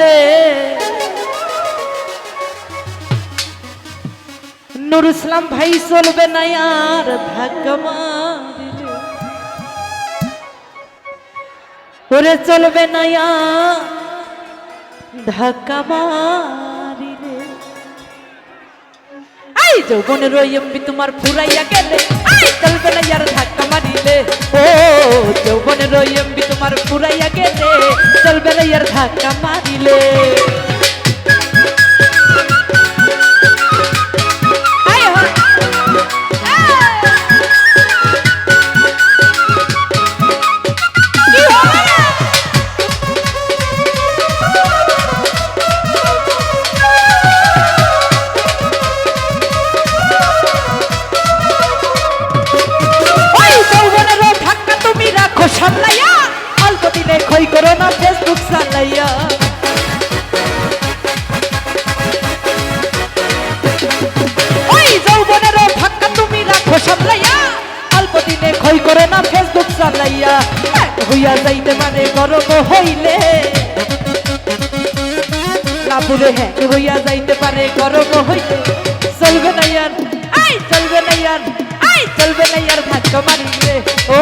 মারিলে নুর ইসলাম ভাই চলবে না আর মারিলে ওরে চলবে না ধাক্কা মারিলে আই যৌবনের এমবি তোমার ফুরাইয়া গেলে। চলবে না আর ধাক্কা মারিলে। ও যৌবনের এমবি তোমার পুরাইয়া গেলে চলবে আর ধাক্কা মারিলে। সামলাইয়া, অল্প দিনে ক্ষয় করো না ফেসবুক চালাইয়া। ওই যৌবনের ধাক্কা তুমি রাখো সামলাইয়া, অল্প দিনে ক্ষয় করো না ফেসবুক চালাইয়া। হইয়া যাইতে মানে গরম হইলে। লাপুরে হ্যাঁ হইয়া যাইতে পারে গরম হইতে চলবে না ইয়ার, আই চলবে না ইয়ার, আই চলবে না ইয়ার ধাক্কা মারিলে ও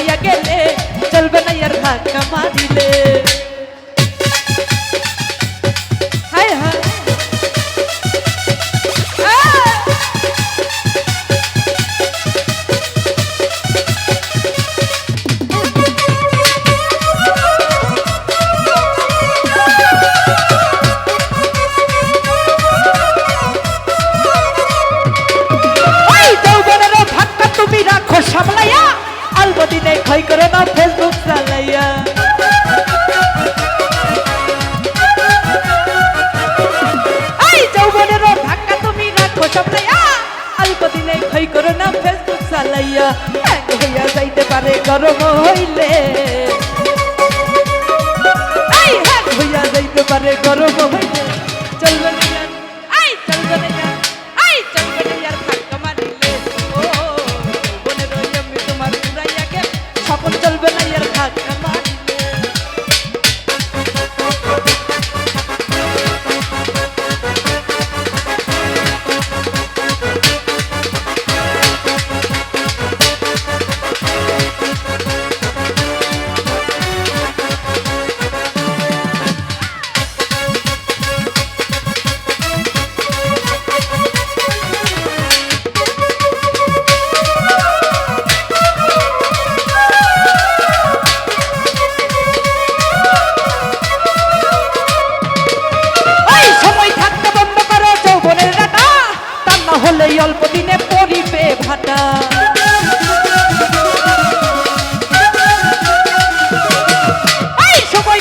তোমার পুরাইয়া চালাইয়া এক হইয়া যাইতে পারে গরম হইলে। হ্যাঁ হইয়া যাইতে পারে গরম হইলে। চলবে অল্প দিনে পরিবে ভাটা।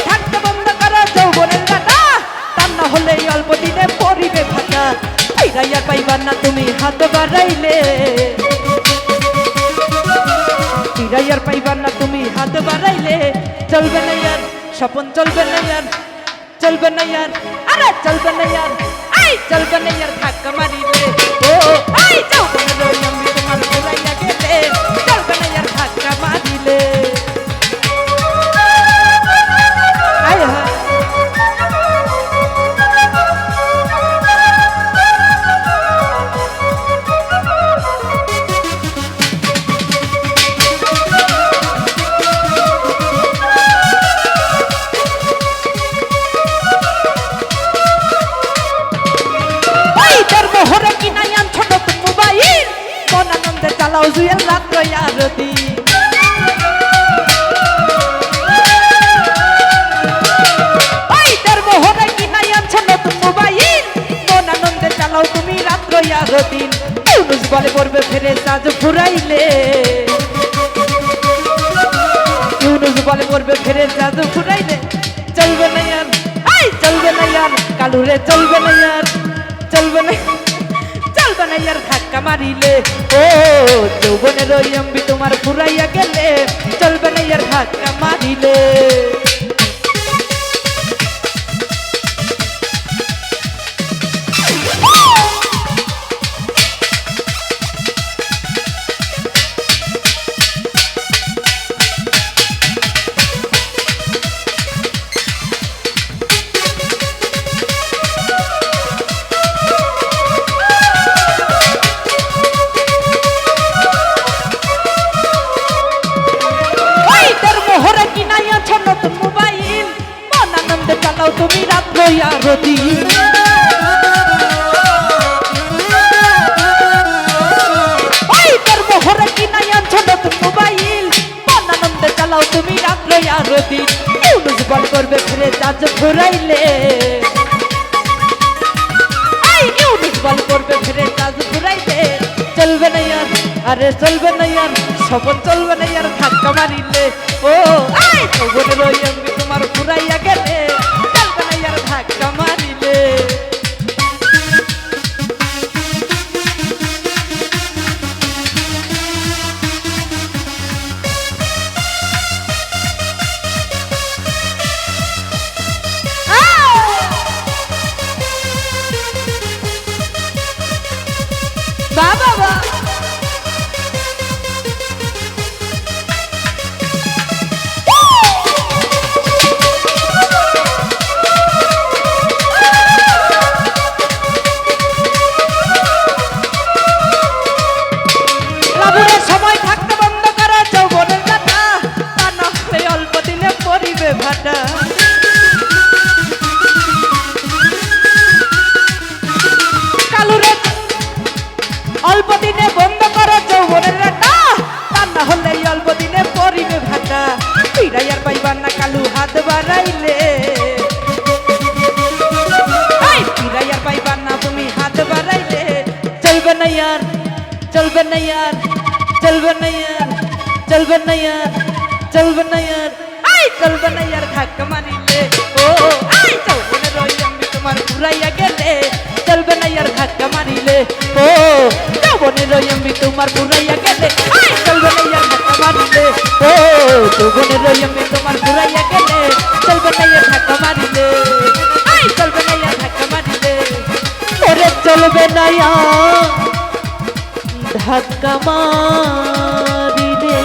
থাকতে বন্ধ করো যৌবনের ডাটা তা না হলে অল্প দিনে পরিবে ভাটা। ফিরাইয়া পাইবার না তুমি হাত বাড়াইলে। ফিরাইয়ার পাইবার না তুমি হাত বাড়াইলে। চলবে না ইয়ার চলবে না চলবে না ইয়ার চলবে না ইয়ার। আই চলবে না ইয়ার, ধাক্কা ও আই সাজ ফুরাইলে ইউনুস বলে পড়বে ফেরে সাজ ফুরাইলে চলবে না ইয়ার। আই চলবে না ইয়ার। কালুরে চলবে না ইয়ার। চলবে না চলবে না ইয়ার ধাক্কা মারিলে। ও যৌবনের ওই অম্বি তোমার ফুরাইয়া গেলে। চলবে না ইয়ার ধাক্কা মারিলে। আনন্দে চালাও তুমি রাত্রে আর দিন বল করবে ফিরে চার্জ ঘুরাইলে। বল করবে ফিরে কাজ ঘুরাইতে চলবে না ইয়ার, আরে চলবে না ইয়ার সবন চলবে না ইয়ার, ধাক্কা মারিলে। ও, এই সবনের ওই চলবে না ইয়ার চলবে না ইয়ার চলবে না ইয়ার চলবে না ইয়ার আই চলবে না ইয়ার ধাক্কা মারিলে ও আই যৌবনের ওই আমি তোমার ঘুরাইয়া গেলে চলবে না ইয়ার ধাক্কা মারিলে ও যৌবনের ওই আমি তোমার ঘুরাইয়া গেলে আই চলবে না ইয়ার ধাক্কা মারিলে ও যৌবনের ওই আমি তোমার ঘুরাইয়া গেলে চলবে না ইয়ার ধাক্কা মারিলে আই চলবে না ইয়ার ধাক্কা মারিলে ওরে চলবে না ইয়ার ধাক্কা মারিলে